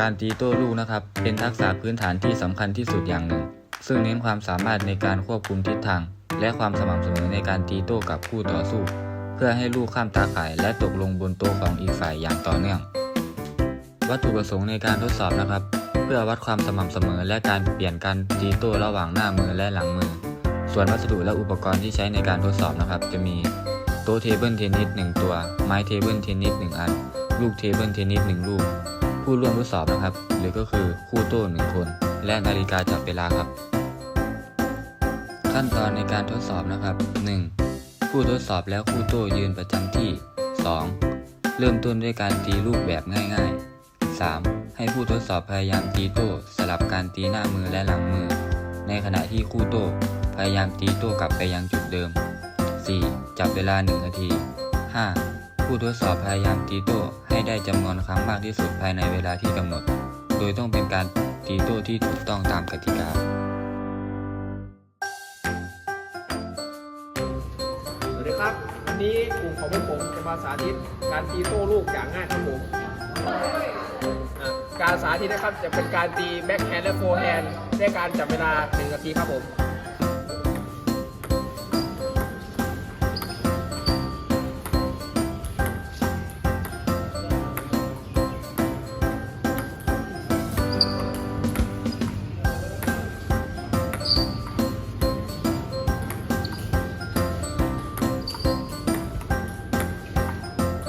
การตีโต้ลูกนะครับ เป็นทักษะพื้นฐานที่สำคัญที่สุดอย่างหนึ่ง ซึ่งเน้นความสามารถในการควบคุมทิศทาง และความสม่ำเสมอในการตีโต้กับคู่ต่อสู้ เพื่อให้ลูกข้ามตาข่าย และตกลงบนโต๊ะของอีกฝ่ายอย่างต่อเนื่อง วัตถุประสงค์ในการทดสอบนะครับ เพื่อวัดความสม่ำเสมอและการเปลี่ยนการตีโต้ระหว่างหน้ามือและหลังมือ ส่วนวัสดุและอุปกรณ์ที่ใช้ในการทดสอบนะครับ จะมีโต๊ะเทเบิลเทนนิส1ตัว ไม้เทเบิลเทนนิส1อัน ลูกเทเบิลเทนนิส1ลูก ผู้ร่วมทดสอบนะครับ หรือก็คือคู่โต้1คน และนาฬิกาจับเวลาครับ ขั้นตอนในการทดสอบนะครับ 1. ผู้ทดสอบแล้วคู่โต้ยืนประจำที่ 2. เริ่มต้นด้วยการตีลูกแบบง่าย ๆ 3. ให้ผู้ทดสอบพยายามตีโต้สลับการตีหน้ามือและหลังมือ ในขณะที่คู่โต้พยายามตีโต้กลับไปยังจุดเดิม 4. จับเวลา 1 นาที 5. ผู้ทดสอบพยายามตีโต้ให้ได้จำนวนครั้งมากที่สุดภายในเวลาที่กำหนด โดยต้องเป็นการตีโต้ที่ถูกต้องตามกติกา สวัสดีครับ วันนี้กลุ่มของพวกผมจะมาสาธิตการตีโต้ลูกอย่างง่ายครับผมอะการสาธิตนะครับจะเป็นการตีแบ็คแฮนด์และโฟร์แฮนด์ด้วยการจับเวลา1นาทีครับผม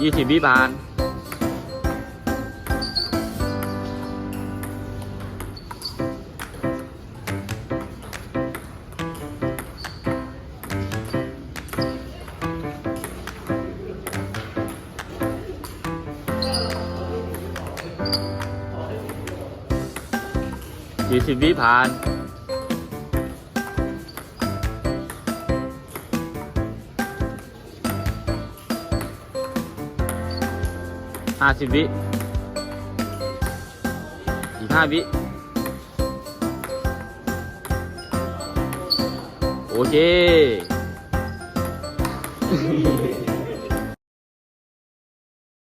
ยี่สิบวิบานยี่สิบวิผ่าน ห้าสิบวิ อีกห้าวิ โอเค